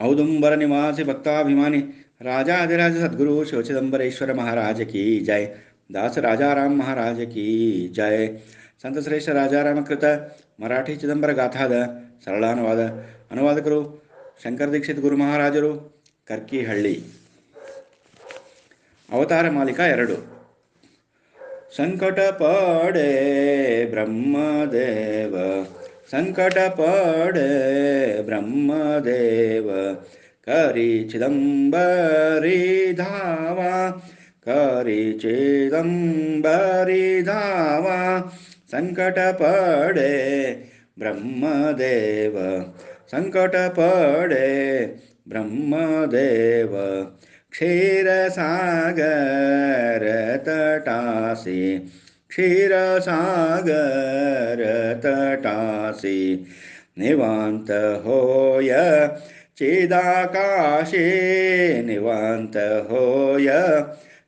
ಔದುಂಬರ ನಿವಾಸಿ ಭಕ್ತಾಭಿಮಾನಿ ರಾಜಾಧಿರಾಜ ಸದ್ಗುರು ಶಿವಚಿದಂಬರೇಶ್ವರ ಮಹಾರಾಜ ಕಿ ಜಯ ದಾಸ ರಾಜಾರಾಮ್ ಮಹಾರಾಜ ಕಿ ಜಯ ಸಂತಶ್ರೇಷ್ಠ ರಾಜಾರಾಮಕೃತ ಮರಾಠಿ ಚಿದಂಬರ ಗಾಥಾದ ಸರಳಾನುವಾದ ಅನುವಾದಕರು ಶಂಕರ ದೀಕ್ಷಿತ್ ಗುರು ಮಹಾರಾಜರು ಕರ್ಕಿಹಳ್ಳಿ. ಅವತಾರ ಮಾಲಿಕ ಎರಡು. ಸಂಕಟ ಪಾಡೇ ಬ್ರಹ್ಮದೇವ सङ्कटपडे ब्रह्मदेव करीचिदं बरीधावा करीचिदं बरिधावा सङ्कटपडे ब्रह्मदेव सङ्कटपडे ब्रह्मदेव क्षीरसागरतटासि क्षीरसागरतटासि निवान्त होय चिदाकाशे निवान्त होय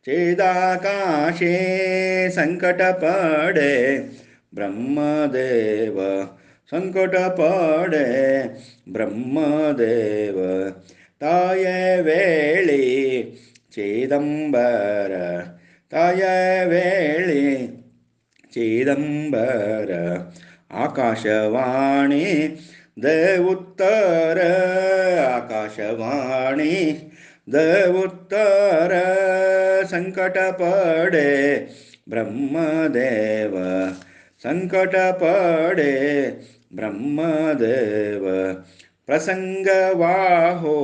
चिदाकाशे सङ्कटपडे ब्रह्मदेव सङ्कटपडे ब्रह्मदेव ताये वेळि चिदम्बर ताये वेळि ಚೇದಂಬರ ಆಕಾಶವಾಣಿ ದ ಉತ್ತರ ಆಕಾಶವಾಣಿ ದ ಉತ್ತರ ಸಂಕಟ ಪಡೆ ಬ್ರಹ್ಮದೇವ ಸಂಕಟ ಪಡೆ ಬ್ರಹ್ಮದೇವ ಪ್ರಸಂಗವಾಹೋ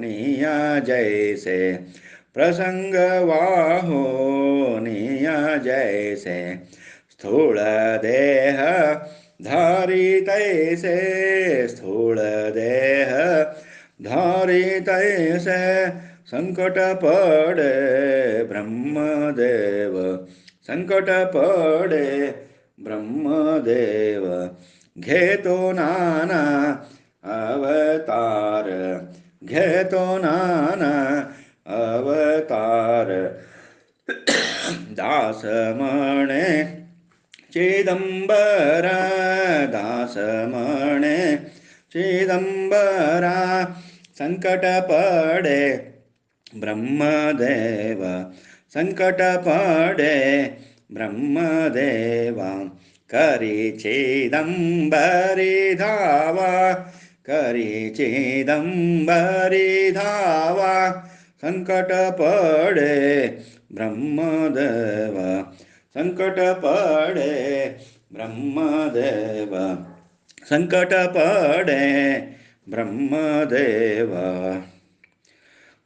ನಿಯ ಜೈಸೆ ಪ್ರಸಂಗವಾಹೋ ನಿಯ ಜೈಸೆ स्थूल देह धारित से स्थूल देह धारित से संकट पड़े ब्रह्मदेव संकट पड़े घे घेतो नाना अवतार, घेतो नाना अवतार। दास मणे चिदम्बर दासमणे चिदम्बरा सङ्कटपडे ब्रह्मदेव सङ्कटपडे ब्रह्मदेव करि चिदम्बरि धावा करि चिदम्बरि धावा सङ्कटपडे ब्रह्मदेव ಸಂಕಟ ಪಾಡೆ ಬ್ರಹ್ಮದೇವ ಸಂಕಟ ಪಾಡೆ ಬ್ರಹ್ಮದೇವ.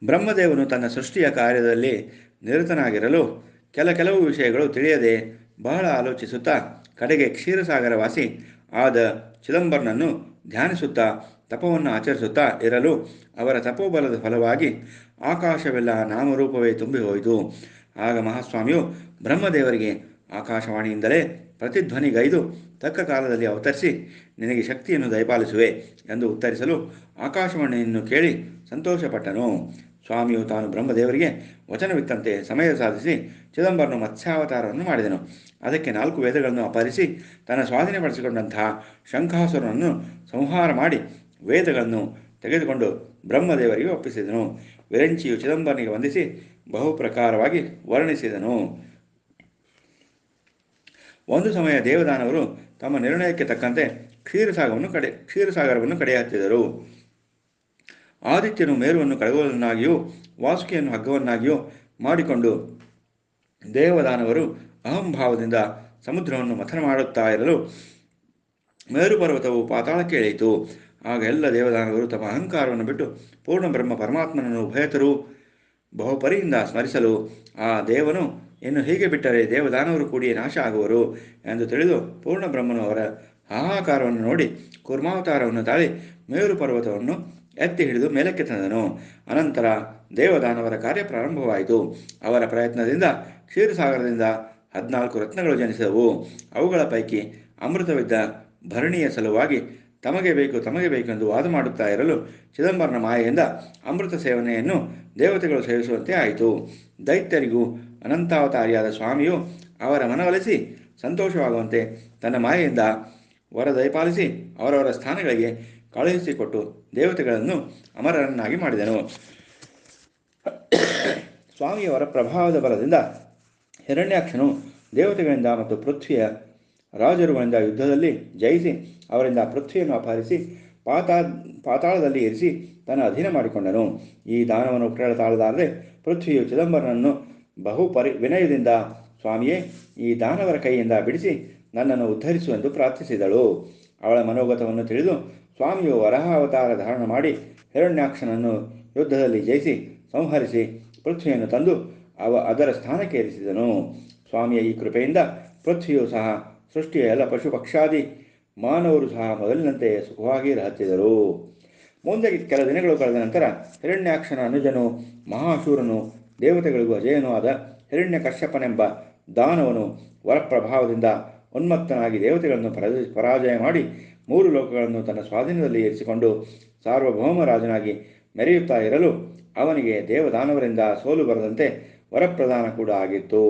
ಬ್ರಹ್ಮದೇವನು ತನ್ನ ಸೃಷ್ಟಿಯ ಕಾರ್ಯದಲ್ಲಿ ನಿರತನಾಗಿರಲು ಕೆಲ ಕೆಲವು ವಿಷಯಗಳು ತಿಳಿಯದೆ ಬಹಳ ಆಲೋಚಿಸುತ್ತಾ ಕಡೆಗೆ ಕ್ಷೀರಸಾಗರವಾಸಿ ಆದ ಚಿದಂಬರನನ್ನು ಧ್ಯಾನಿಸುತ್ತಾ ತಪವನ್ನು ಆಚರಿಸುತ್ತಾ ಇರಲು ಅವರ ತಪೋಬಲದ ಫಲವಾಗಿ ಆಕಾಶವೆಲ್ಲ ನಾಮರೂಪವೇ ತುಂಬಿ ಹೋಯಿತು ಆಗ ಮಹಾಸ್ವಾಮಿಯು ಬ್ರಹ್ಮದೇವರಿಗೆ ಆಕಾಶವಾಣಿಯಿಂದಲೇ ಪ್ರತಿಧ್ವನಿಗೈದು ತಕ್ಕ ಕಾಲದಲ್ಲಿ ಅವತರಿಸಿ ನಿನಗೆ ಶಕ್ತಿಯನ್ನು ದಯಪಾಲಿಸುವೆ ಎಂದು ಉತ್ತರಿಸಲು ಆಕಾಶವಾಣಿಯನ್ನು ಕೇಳಿ ಸಂತೋಷಪಟ್ಟನು. ಸ್ವಾಮಿಯು ತಾನು ಬ್ರಹ್ಮದೇವರಿಗೆ ವಚನವಿತ್ತಂತೆ ಸಮಯ ಸಾಧಿಸಿ ಚಿದಂಬರನು ಮತ್ಸ್ಯಾವತಾರವನ್ನು ಮಾಡಿದನು. ಅದಕ್ಕೆ ನಾಲ್ಕು ವೇದಗಳನ್ನು ಅಪಹರಿಸಿ ತನ್ನ ಸ್ವಾಧೀನಪಡಿಸಿಕೊಂಡಂತಹ ಶಂಖಾಸುರನನ್ನು ಸಂಹಾರ ಮಾಡಿ ವೇದಗಳನ್ನು ತೆಗೆದುಕೊಂಡು ಬ್ರಹ್ಮದೇವರಿಗೆ ಒಪ್ಪಿಸಿದನು. ವಿರಂಚಿಯು ಚಿದಂಬರನಿಗೆ ವಂದಿಸಿ ಬಹುಪ್ರಕಾರವಾಗಿ ವರ್ಣಿಸಿದನು. ಒಂದು ಸಮಯ ದೇವದಾನವರು ತಮ್ಮ ನಿರ್ಣಯಕ್ಕೆ ತಕ್ಕಂತೆ ಕ್ಷೀರಸಾಗರವನ್ನು ಕಡೆ ಕ್ಷೀರಸಾಗರವನ್ನು ಕಡೆ ಹತ್ತಿದರು ಆದಿತ್ಯನು ಮೇರುವನ್ನು ಕಡಗೋಲನ್ನಾಗಿಯೂ ವಾಸುಕಿಯನ್ನು ಹಗ್ಗವನ್ನಾಗಿಯೂ ಮಾಡಿಕೊಂಡು ದೇವದಾನವರು ಅಹಂಭಾವದಿಂದ ಸಮುದ್ರವನ್ನು ಮಥನ ಮಾಡುತ್ತಾ ಇರಲು ಮೇರು ಪರ್ವತವು ಪಾತಾಳಕ್ಕೆ ಇಳಿಯಿತು. ಆಗ ಎಲ್ಲ ದೇವದಾನವರು ತಮ್ಮ ಅಹಂಕಾರವನ್ನು ಬಿಟ್ಟು ಪೂರ್ಣ ಬ್ರಹ್ಮ ಪರಮಾತ್ಮನನ್ನು ಉಭಯತರು ಬಹುಪರಿಯಿಂದ ಸ್ಮರಿಸಲು ಆ ದೇವನು ಇನ್ನು ಹೀಗೆ ಬಿಟ್ಟರೆ ದೇವದಾನವರು ಕೂಡಿ ನಾಶ ಆಗುವರು ಎಂದು ತಿಳಿದು ಪೂರ್ಣ ಬ್ರಹ್ಮನು ಅವರ ಹಾಹಾಕಾರವನ್ನು ನೋಡಿ ಕುರ್ಮಾವತಾರವನ್ನು ತಾಳಿ ಮೇರು ಪರ್ವತವನ್ನು ಎತ್ತಿ ಹಿಡಿದು ಮೇಲಕ್ಕೆ ತಂದನು. ಅನಂತರ ದೇವದಾನವರ ಕಾರ್ಯ ಪ್ರಾರಂಭವಾಯಿತು. ಅವರ ಪ್ರಯತ್ನದಿಂದ ಕ್ಷೀರಸಾಗರದಿಂದ ಹದಿನಾಲ್ಕು ರತ್ನಗಳು ಜನಿಸಿದವು. ಅವುಗಳ ಪೈಕಿ ಅಮೃತವಿದ್ದ ಭರಣಿಯ ಸಲುವಾಗಿ ತಮಗೆ ಬೇಕು, ತಮಗೆ ಬೇಕೆಂದು ವಾದ ಮಾಡುತ್ತಾ ಇರಲು ಚಿದಂಬರನ ಮಾಯೆಯಿಂದ ಅಮೃತ ಸೇವನೆಯನ್ನು ದೇವತೆಗಳು ಸೇವಿಸುವಂತೆ ಆಯಿತು. ದೈತ್ಯರಿಗೂ ಅನಂತಾವತಾರಿಯಾದ ಸ್ವಾಮಿಯು ಅವರ ಮನವೊಲಿಸಿ ಸಂತೋಷವಾಗುವಂತೆ ತನ್ನ ಮಾಯೆಯಿಂದ ವರ ದಯಪಾಲಿಸಿ ಅವರವರ ಸ್ಥಾನಗಳಿಗೆ ಕಳುಹಿಸಿಕೊಟ್ಟು ದೇವತೆಗಳನ್ನು ಅಮರರನ್ನಾಗಿ ಮಾಡಿದನು. ಸ್ವಾಮಿಯವರ ಪ್ರಭಾವದ ಬಲದಿಂದ ಹಿರಣ್ಯಾಕ್ಷನು ದೇವತೆಗಳಿಂದ ಮತ್ತು ಪೃಥ್ವಿಯ ರಾಜರುಗಳಿಂದ ಯುದ್ಧದಲ್ಲಿ ಜಯಿಸಿ ಅವರಿಂದ ಪೃಥ್ವಿಯನ್ನು ಅಪಹರಿಸಿ ಪಾತಾ, ಪಾತಾಳದಲ್ಲಿ ಇರಿಸಿ ತನ್ನ ಅಧೀನ ಮಾಡಿಕೊಂಡನು. ಈ ದಾನವನ್ನು ಪ್ರೇಳತಾಳದಾದರೆ ಪೃಥ್ವಿಯು ಚಿದಂಬರನನ್ನು ಬಹು ಪರಿ ವಿನಯದಿಂದ, ಸ್ವಾಮಿಯೇ, ಈ ದಾನವರ ಕೈಯಿಂದ ಬಿಡಿಸಿ ನನ್ನನ್ನು ಉದ್ಧರಿಸು ಎಂದು ಪ್ರಾರ್ಥಿಸಿದಳು. ಅವಳ ಮನೋಗತವನ್ನು ತಿಳಿದು ಸ್ವಾಮಿಯು ವರಹ ಅವತಾರ ಧಾರಣ ಮಾಡಿ ಹಿರಣ್ಯಾಕ್ಷನನ್ನು ಯುದ್ಧದಲ್ಲಿ ಜಯಿಸಿ ಸಂಹರಿಸಿ ಪೃಥ್ವಿಯನ್ನು ತಂದು ಅವ ಅದರ ಸ್ಥಾನಕ್ಕೆ ಏರಿಸಿದನು. ಸ್ವಾಮಿಯ ಈ ಕೃಪೆಯಿಂದ ಪೃಥ್ವಿಯು ಸಹ ಸೃಷ್ಟಿಯ ಎಲ್ಲ ಪಶು ಪಕ್ಷಾದಿ ಮಾನವರು ಸಹ ಮೊದಲಿನಂತೆ ಸುಖವಾಗಿ ರಹತ್ತಿದರು ಮುಂದೆ ಕೆಲ ದಿನಗಳು ಕಳೆದ ನಂತರ ಹಿರಣ್ಯಾಕ್ಷನ ಅನುಜನು ಮಹಾಶೂರನು ದೇವತೆಗಳಿಗೂ ಅಜಯನೂ ಆದ ಹಿರಣ್ಯ ಕಶ್ಯಪನೆಂಬ ದಾನವನು ವರಪ್ರಭಾವದಿಂದ ಉನ್ಮತ್ತನಾಗಿ ದೇವತೆಗಳನ್ನು ಪರಾಜ, ಪರಾಜಯ ಮಾಡಿ ಮೂರು ಲೋಕಗಳನ್ನು ತನ್ನ ಸ್ವಾಧೀನದಲ್ಲಿ ಇರಿಸಿಕೊಂಡು ಸಾರ್ವಭೌಮರಾಜನಾಗಿ ಮೆರೆಯುತ್ತಾ ಇರಲು ಅವನಿಗೆ ದೇವದಾನವರಿಂದ ಸೋಲು ಬರದಂತೆ ವರಪ್ರದಾನ ಕೂಡ ಆಗಿತ್ತು.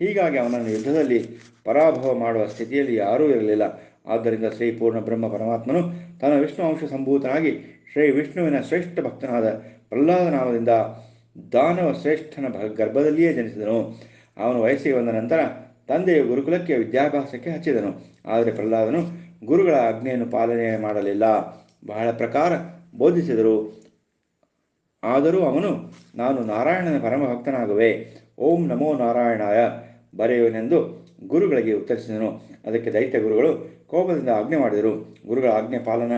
ಹೀಗಾಗಿ ಅವನನ್ನು ಯುದ್ಧದಲ್ಲಿ ಪರಾಭವ ಮಾಡುವ ಸ್ಥಿತಿಯಲ್ಲಿ ಯಾರೂ ಇರಲಿಲ್ಲ. ಆದ್ದರಿಂದ ಶ್ರೀ ಪೂರ್ಣ ಬ್ರಹ್ಮ ಪರಮಾತ್ಮನು ತನ್ನ ವಿಷ್ಣು ಅಂಶ ಸಂಭೂತನಾಗಿ ಶ್ರೀ ವಿಷ್ಣುವಿನ ಶ್ರೇಷ್ಠ ಭಕ್ತನಾದ ಪ್ರಹ್ಲಾದ ನಾಮದಿಂದ ದಾನವ ಶ್ರೇಷ್ಠನ ಗರ್ಭದಲ್ಲಿಯೇ ಜನಿಸಿದನು. ಅವನು ವಯಸ್ಸಿಗೆ ಬಂದ ನಂತರ ತಂದೆಯು ಗುರುಕುಲಕ್ಕೆ ವಿದ್ಯಾಭ್ಯಾಸಕ್ಕೆ ಹಚ್ಚಿದನು. ಆದರೆ ಪ್ರಹ್ಲಾದನು ಗುರುಗಳ ಆಜ್ಞೆಯನ್ನು ಪಾಲನೆ ಮಾಡಲಿಲ್ಲ. ಬಹಳ ಪ್ರಕಾರ ಬೋಧಿಸಿದರು. ಆದರೂ ಅವನು, ನಾನು ನಾರಾಯಣನ ಪರಮ ಭಕ್ತನಾಗುವೆ ಓಂ ನಮೋ ನಾರಾಯಣಾಯ ಬರೆಯುವನೆಂದು ಗುರುಗಳಿಗೆ ಉತ್ತರಿಸಿದನು. ಅದಕ್ಕೆ ದೈತ್ಯ ಗುರುಗಳು ಕೋಪದಿಂದ ಆಜ್ಞೆ ಮಾಡಿದರು. ಗುರುಗಳ ಆಜ್ಞೆ ಪಾಲನ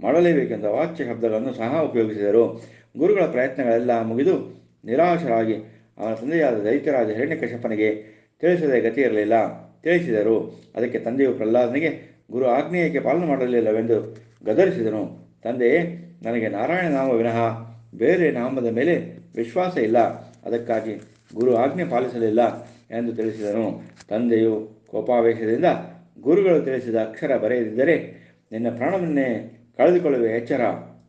ಮಾಡಲೇಬೇಕೆಂದು ವಾಚ್ಯ ಶಬ್ದಗಳನ್ನು ಸಹ ಉಪಯೋಗಿಸಿದರು. ಗುರುಗಳ ಪ್ರಯತ್ನಗಳೆಲ್ಲ ಮುಗಿದು ನಿರಾಶರಾಗಿ ಅವನ ತಂದೆಯಾದ ದೈತ್ಯರಾಜ ಹಿರಣ್ಯಕಶ್ಯಪನಿಗೆ ತಿಳಿಸದೆ ಗತಿ ಇರಲಿಲ್ಲ. ತಿಳಿಸಿದರು. ಅದಕ್ಕೆ ತಂದೆಯು ಪ್ರಹ್ಲಾದನಿಗೆ, ಗುರು ಆಗ್ನೇಯಕ್ಕೆ ಪಾಲನೆ ಮಾಡಲಿಲ್ಲವೆಂದು ಗದರಿಸಿದನು. ತಂದೆಯೇ ನನಗೆ ನಾರಾಯಣ ನಾಮ ವಿನಃ ಬೇರೆ ನಾಮದ ಮೇಲೆ ವಿಶ್ವಾಸ ಇಲ್ಲ. ಅದಕ್ಕಾಗಿ ಗುರು ಆಜ್ಞೆ ಪಾಲಿಸಲಿಲ್ಲ ಎಂದು ತಿಳಿಸಿದನು. ತಂದೆಯು ಕೋಪಾವೇಶದಿಂದ, ಗುರುಗಳು ತಿಳಿಸಿದ ಅಕ್ಷರ ಬರೆಯದಿದ್ದರೆ ನಿನ್ನ ಪ್ರಾಣವನ್ನೇ ಕಳೆದುಕೊಳ್ಳುವ ಎಚ್ಚರ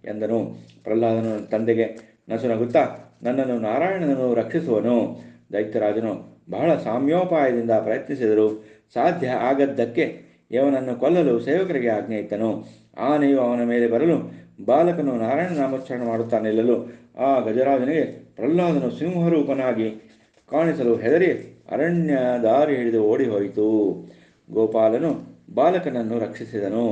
ಎಂದನು. ಪ್ರಹ್ಲಾದನು ತಂದೆಗೆ ನಸುನಗುತ್ತಾ ನನ್ನನ್ನು ನಾರಾಯಣನನ್ನು ರಕ್ಷಿಸುವನು. ದೈತ್ಯರಾಜನು ಬಹಳ ಸಾಮ್ಯೋಪಾಯದಿಂದ ಪ್ರಯತ್ನಿಸಿದರು ಸಾಧ್ಯ ಆಗದ್ದಕ್ಕೆ ಇವನನ್ನು ಕೊಲ್ಲಲು ಸೇವಕರಿಗೆ ಆಜ್ಞೆ ಇತ್ತನು ಆನೆಯು ಅವನ ಮೇಲೆ ಬರಲು ಬಾಲಕನು ನಾರಾಯಣ ನಾಮೋಚ್ಚಾರಣ ಮಾಡುತ್ತಾ ನಿಲ್ಲಲು ಆ ಗಜರಾಜನಿಗೆ ಪ್ರಹ್ಲಾದನು ಸಿಂಹರೂಪನಾಗಿ ಕಾಣಿಸಲು ಹೆದರಿ ಅರಣ್ಯ ದಾರಿ ಹಿಡಿದು ಓಡಿ ಹೋಯಿತು ಗೋಪಾಲನು ಬಾಲಕನನ್ನು ರಕ್ಷಿಸಿದನು.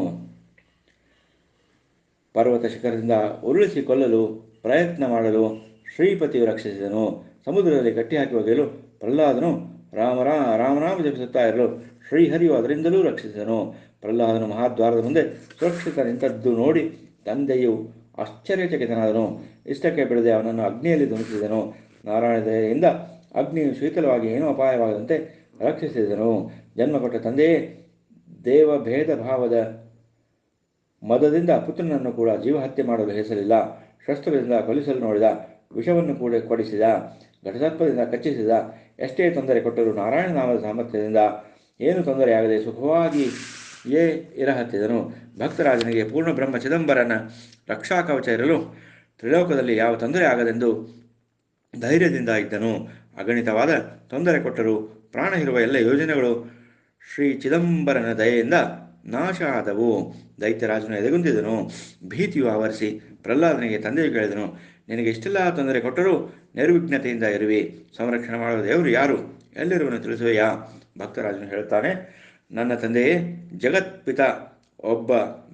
ಪರ್ವತ ಶಿಖರದಿಂದ ಉರುಳಿಸಿ ಕೊಲ್ಲಲು ಪ್ರಯತ್ನ ಮಾಡಲು ಶ್ರೀಪತಿಯು ರಕ್ಷಿಸಿದನು ಸಮುದ್ರದಲ್ಲಿ ಕಟ್ಟಿಹಾಕಿ ಒಗೆಯಲು ಪ್ರಹ್ಲಾದನು ರಾಮರಾ ರಾಮನಾಮ ಜಪಿಸುತ್ತಾ ಇರಲು ಶ್ರೀಹರಿಯು ಅದರಿಂದಲೂ ರಕ್ಷಿಸಿದನು. ಪ್ರಹ್ಲಾದನು ಮಹಾದ್ವಾರದ ಮುಂದೆ ಸುರಕ್ಷಿತ ನಿಂತದ್ದು ನೋಡಿ ತಂದೆಯು ಆಶ್ಚರ್ಯಚಕಿತನಾದನು. ಇಷ್ಟಕ್ಕೆ ಬಿಡದೆ ಅವನನ್ನು ಅಗ್ನಿಯಲ್ಲಿ ಧುಮಿಸಿದನು ನಾರಾಯಣ ದಯೆಯಿಂದ ಅಗ್ನಿಯು ಶೀತಲವಾಗಿ ಏನೂ ಅಪಾಯವಾಗದಂತೆ ರಕ್ಷಿಸಿದನು. ಜನ್ಮ ಕೊಟ್ಟ ತಂದೆಯೇ ದೇವ ಭೇದ ಭಾವದ ಮದದಿಂದ ಪುತ್ರನನ್ನು ಕೂಡ ಜೀವಹತ್ಯೆ ಮಾಡಲು ಹೆಸರಿಲ್ಲ ಶಸ್ತ್ರದಿಂದ ಕೊಲಿಸಲು ನೋಡಿದ ವಿಷವನ್ನು ಕೂಡ ಕೊಡಿಸಿದ ಘಟಸರ್ಪದಿಂದ ಕಚ್ಚಿಸಿದ, ಎಷ್ಟೇ ತೊಂದರೆ ಕೊಟ್ಟರೂ ನಾರಾಯಣ ನಾಮದ ಸಾಮರ್ಥ್ಯದಿಂದ ಏನು ತೊಂದರೆಯಾಗದೆ ಸುಖವಾಗಿಯೇ ಇರಹತ್ತಿದನು. ಭಕ್ತರಾಜನಿಗೆ ಪೂರ್ಣ ಬ್ರಹ್ಮ ಚಿದಂಬರನ ರಕ್ಷಾ ಕವಚ ಇರಲು ತ್ರಿಲೋಕದಲ್ಲಿ ಯಾವ ತೊಂದರೆ ಆಗದೆಂದು ಧೈರ್ಯದಿಂದ ಇದ್ದನು. ಅಗಣಿತವಾದ ತೊಂದರೆ ಕೊಟ್ಟರೂ ಪ್ರಾಣ ಇರುವ ಎಲ್ಲ ಯೋಜನೆಗಳು ಶ್ರೀ ಚಿದಂಬರನ ದಯೆಯಿಂದ ನಾಶ ಆದವು ದೈತ್ಯರಾಜನು ಎದೆಗುಂದಿದನು. ಭೀತಿಯು ಆವರಿಸಿ ಪ್ರಹ್ಲಾದನಿಗೆ ತಂದೆಯು ಕೇಳಿದನು, ನಿನಗೆ ಇಷ್ಟೆಲ್ಲ ತೊಂದರೆ ಕೊಟ್ಟರೂ ನಿರ್ವಿಘ್ನತೆಯಿಂದ ಇರುವಿ. ಸಂರಕ್ಷಣೆ ಮಾಡುವ ದೇವರು ಯಾರು? ಎಲ್ಲಿರುವನು ತಿಳಿಸುವೆಯಾ? ಭಕ್ತರಾಜನು ಹೇಳುತ್ತಾನೆ, ನನ್ನ ತಂದೆಯೇ, ಜಗತ್ಪಿತ ಒಬ್ಬ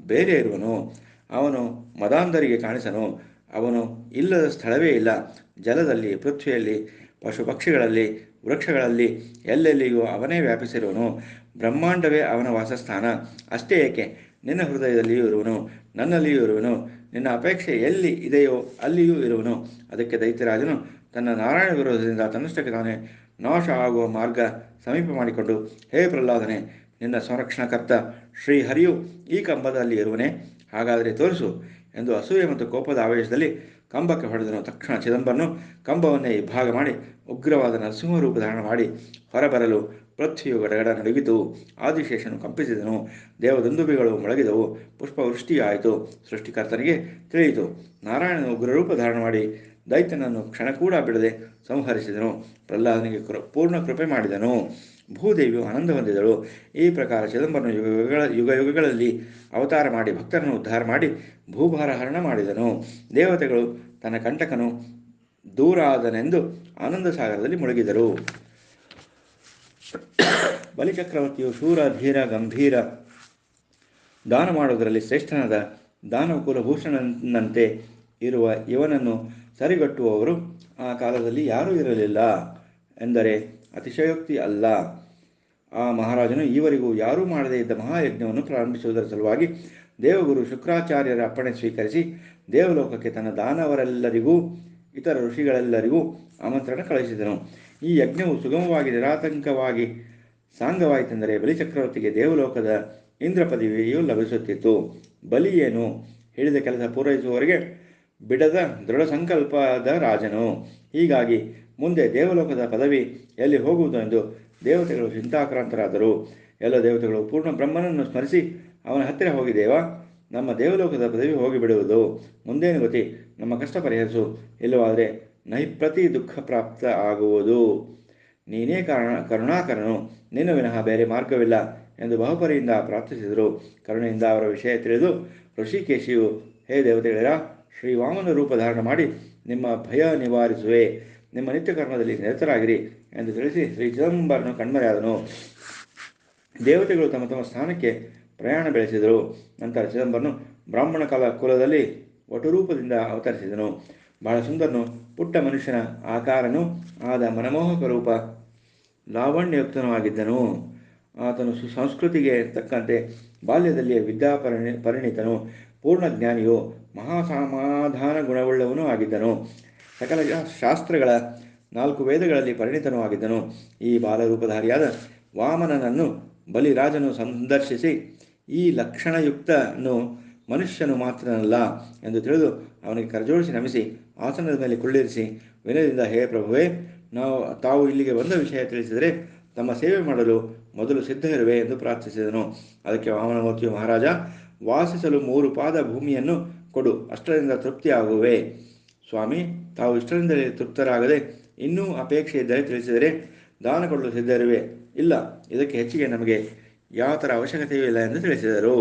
ಬೇರೆ ಇರುವನು. ಅವನು ಮದಾಂಧರಿಗೆ ಕಾಣಿಸನು. ಅವನು ಇಲ್ಲದ ಸ್ಥಳವೇ ಇಲ್ಲ. ಜಲದಲ್ಲಿ, ಪೃಥ್ವಿಯಲ್ಲಿ ಪಶು ಪಕ್ಷಿಗಳಲ್ಲಿ ವೃಕ್ಷಗಳಲ್ಲಿ, ಎಲ್ಲೆಲ್ಲಿಯೂ ಅವನೇ ವ್ಯಾಪಿಸಿರುವನು. ಬ್ರಹ್ಮಾಂಡವೇ ಅವನ ವಾಸಸ್ಥಾನ. ಅಷ್ಟೇ ಏಕೆ? ನಿನ್ನ ಹೃದಯದಲ್ಲಿಯೂ ಇರುವನು, ನನ್ನಲ್ಲಿಯೂ ಇರುವನು, ನಿನ್ನ ಅಪೇಕ್ಷೆ ಎಲ್ಲಿ ಇದೆಯೋ ಅಲ್ಲಿಯೂ ಇರುವನು. ಅದಕ್ಕೆ ದೈತ್ಯರಾಜನು ತನ್ನ ನಾರಾಯಣ ವಿರೋಧದಿಂದ ತನ್ನಷ್ಟಕ್ಕೆ ತಾನೇ ನಾಶ ಆಗುವ ಮಾರ್ಗ ಸಮೀಪ ಮಾಡಿಕೊಂಡು, ಹೇ ಪ್ರಹ್ಲಾದನೆ, ನಿನ್ನ ಸಂರಕ್ಷಣಕರ್ತ ಶ್ರೀಹರಿಯು ಈ ಕಂಬದಲ್ಲಿ ಇರುವನೆ? ಹಾಗಾದರೆ ತೋರಿಸು, ಎಂದು ಅಸೂಯೆ ಮತ್ತು ಕೋಪದ ಆವೇಶದಲ್ಲಿ ಕಂಬಕ್ಕೆ ಹೊಡೆದನು. ತಕ್ಷಣ ಚಿದಂಬರನು ಕಂಬವನ್ನೇ ಇಬ್ಬಾಗ ಮಾಡಿ ಉಗ್ರವಾದ ನರಸಿಂಹ ರೂಪ ಧಾರಣ ಮಾಡಿ ಹೊರಬರಲು ಪೃಥ್ವಿಯು ಗಡಗಡ ನಡುಗಿತು. ಆದಿಶೇಷನು ಕಂಪಿಸಿದನು. ದೇವದಂದುಬಿಗಳು ಮೊಳಗಿದವು. ಪುಷ್ಪವೃಷ್ಟಿಯಾಯಿತು. ಸೃಷ್ಟಿಕರ್ತನಿಗೆ ತಿಳಿಯಿತು. ನಾರಾಯಣನು ಉಗ್ರರೂಪ ಧಾರಣ ಮಾಡಿ ದೈತ್ಯನನ್ನು ಕ್ಷಣ ಕೂಡ ಬಿಡದೆ ಸಂಹರಿಸಿದನು. ಪ್ರಹ್ಲಾದನಿಗೆ ಕೃ ಪೂರ್ಣ ಕೃಪೆ ಮಾಡಿದನು. ಭೂದೇವಿಯು ಆನಂದ ಹೊಂದಿದಳು. ಈ ಪ್ರಕಾರ ಚಿದಂಬರನು ಯುಗ ಯುಗಗಳ ಯುಗ ಯುಗಗಳಲ್ಲಿ ಅವತಾರ ಮಾಡಿ ಭಕ್ತರನ್ನು ಉದ್ಧಾರ ಮಾಡಿ ಭೂಭಾರ ಹರಣ ಮಾಡಿದನು. ದೇವತೆಗಳು ತನ್ನ ಕಂಟಕನು ದೂರಾದನೆಂದು ಆನಂದ ಸಾಗರದಲ್ಲಿ ಮುಳುಗಿದರು. ಬಲಿಚಕ್ರವರ್ತಿಯು ಶೂರ, ಧೀರ, ಗಂಭೀರ ದಾನ ಮಾಡುವುದರಲ್ಲಿ ಶ್ರೇಷ್ಠನಾದ ದಾನಕುಲಭೂಷಣನಂತೆ ಇರುವ ಇವನನ್ನು ಸರಿಗಟ್ಟುವವರು ಆ ಕಾಲದಲ್ಲಿ ಯಾರೂ ಇರಲಿಲ್ಲ ಎಂದರೆ ಅತಿಶಯೋಕ್ತಿ ಅಲ್ಲ. ಆ ಮಹಾರಾಜನು ಈವರೆಗೂ ಯಾರೂ ಮಾಡದೇ ಇದ್ದ ಮಹಾಯಜ್ಞವನ್ನು ಪ್ರಾರಂಭಿಸುವುದರ ಸಲುವಾಗಿ ದೇವಗುರು ಶುಕ್ರಾಚಾರ್ಯರ ಅಪ್ಪಣೆ ಸ್ವೀಕರಿಸಿ ದೇವಲೋಕಕ್ಕೆ ತನ್ನ ದಾನವರೆಲ್ಲರಿಗೂ, ಇತರ ಋಷಿಗಳೆಲ್ಲರಿಗೂ ಆಮಂತ್ರಣ ಕಳಿಸಿದನು ಈ ಯಜ್ಞವು ಸುಗಮವಾಗಿ ನಿರಾತಂಕವಾಗಿ ಸಾಂಗವಾಯಿತೆಂದರೆ ಬಲಿಚಕ್ರವರ್ತಿಗೆ ದೇವಲೋಕದ ಇಂದ್ರ ಪದವಿಯು ಲಭಿಸುತ್ತಿತ್ತು ಬಲಿಯೇನು ಹೇಳಿದ ಕೆಲಸ ಪೂರೈಸುವವರಿಗೆ ಬಿಡದ ದೃಢ ಸಂಕಲ್ಪದ ರಾಜನು. ಹೀಗಾಗಿ ಮುಂದೆ ದೇವಲೋಕದ ಪದವಿ ಎಲ್ಲಿ ಹೋಗುವುದು ಎಂದು ದೇವತೆಗಳು ಚಿಂತಾಕ್ರಾಂತರಾದರು. ಎಲ್ಲ ದೇವತೆಗಳು ಪೂರ್ಣ ಬ್ರಹ್ಮನನ್ನು ಸ್ಮರಿಸಿ ಅವನ ಹತ್ತಿರ ದೇವ, ನಮ್ಮ ದೇವಲೋಕದ ಪದವಿ ಹೋಗಿಬಿಡುವುದು. ಮುಂದೇನು ಗತಿ? ನಮ್ಮ ಕಷ್ಟ ಪರಿಹರಿಸು. ಇಲ್ಲವಾದರೆ ನೈಪ್ರತಿ ದುಃಖ ಪ್ರಾಪ್ತ ಆಗುವುದು. ನೀನೇ ಕಾರಣ, ಕರುಣಾಕರನು. ನಿನ್ನ ವಿನಃ ಬೇರೆ ಮಾರ್ಗವಿಲ್ಲ ಎಂದು ಬಹುಪರಿಯಿಂದ ಪ್ರಾರ್ಥಿಸಿದರು. ಕರುಣೆಯಿಂದ ಅವರ ವಿಷಯ ತಿಳಿದು ಋಷಿಕೇಶಿಯು, ಹೇ ದೇವತೆಗಳಿರ ಶ್ರೀವಾಮನ ರೂಪ ಧಾರಣ ಮಾಡಿ ನಿಮ್ಮ ಭಯ ನಿವಾರಿಸುವೆ. ನಿಮ್ಮ ನಿತ್ಯ ಕರ್ಮದಲ್ಲಿ ನಿರತರಾಗಿರಿ ಎಂದು ತಿಳಿಸಿ ಶ್ರೀ ಚಿದಂಬರನು ಕಣ್ಮರೆಯಾದನು. ದೇವತೆಗಳು ತಮ್ಮ ತಮ್ಮ ಸ್ಥಾನಕ್ಕೆ ಪ್ರಯಾಣ ಬೆಳೆಸಿದರು. ನಂತರ ಚಿದಂಬರನು ಬ್ರಾಹ್ಮಣ ಕಾಲ ಕುಲದಲ್ಲಿ ವಟುರೂಪದಿಂದ ಅವತರಿಸಿದನು. ಬಹಳ ಸುಂದರನು ಪುಟ್ಟ ಮನುಷ್ಯನ ಆಕಾರನು ಆದ ಮನಮೋಹಕ ರೂಪ ಲಾವಣ್ಯಯುಕ್ತನೂ ಆಗಿದ್ದನು ಆತನು ಸುಸಂಸ್ಕೃತಿಗೆ ತಕ್ಕಂತೆ ಬಾಲ್ಯದಲ್ಲಿಯೇ ವಿದ್ಯಾಪರಿಣಿ ಪರಿಣಿತನು. ಪೂರ್ಣ ಜ್ಞಾನಿಯು ಮಹಾಸಮಾಧಾನ ಗುಣವುಳ್ಳವನೂ ಆಗಿದ್ದನು. ಸಕಲ ಶಾಸ್ತ್ರಗಳ ನಾಲ್ಕು ವೇದಗಳಲ್ಲಿ ಪರಿಣಿತನೂ ಆಗಿದ್ದನು. ಈ ಬಾಲರೂಪಧಾರಿಯಾದ ವಾಮನನನ್ನು ಬಲಿರಾಜನು ಸಂದರ್ಶಿಸಿ ಈ ಲಕ್ಷಣಯುಕ್ತನು ಮನುಷ್ಯನು ಮಾತ್ರನಲ್ಲ ಎಂದು ತಿಳಿದು ಅವನಿಗೆ ಕರಜೋಡಿಸಿ ನಮಿಸಿ ಆಸನದ ಮೇಲೆ ಕುಳ್ಳಿರಿಸಿ, ವಿನಯದಿಂದ, ಹೇ ಪ್ರಭುವೇ, ನಾವು ತಾವು ಇಲ್ಲಿಗೆ ಬಂದ ವಿಷಯ ತಿಳಿಸಿದರೆ ತಮ್ಮ ಸೇವೆ ಮಾಡಲು ಮೊದಲು ಸಿದ್ಧ ಇರುವೆ ಎಂದು ಪ್ರಾರ್ಥಿಸಿದನು. ಅದಕ್ಕೆ ವಾಮನಮೂರ್ತಿಯು, ಮಹಾರಾಜ, ವಾಸಿಸಲು ಮೂರು ಪಾದ ಭೂಮಿಯನ್ನು ಕೊಡು, ಅಷ್ಟರಿಂದ ತೃಪ್ತಿಯಾಗುವೆ. ಸ್ವಾಮಿ, ತಾವು ಇಷ್ಟರಿಂದಲೇ ತೃಪ್ತರಾಗದೆ ಇನ್ನೂ ಅಪೇಕ್ಷೆ ಇದ್ದರೆ ತಿಳಿಸಿದರೆ ದಾನ ಕೊಡಲು ಸಿದ್ಧರಿವೆ ಇಲ್ಲ, ಇದಕ್ಕೆ ಹೆಚ್ಚಿಗೆ ನಮಗೆ ಯಾವ ಥರ ಅವಶ್ಯಕತೆಯೂ ಇಲ್ಲ ಎಂದು ತಿಳಿಸಿದರು.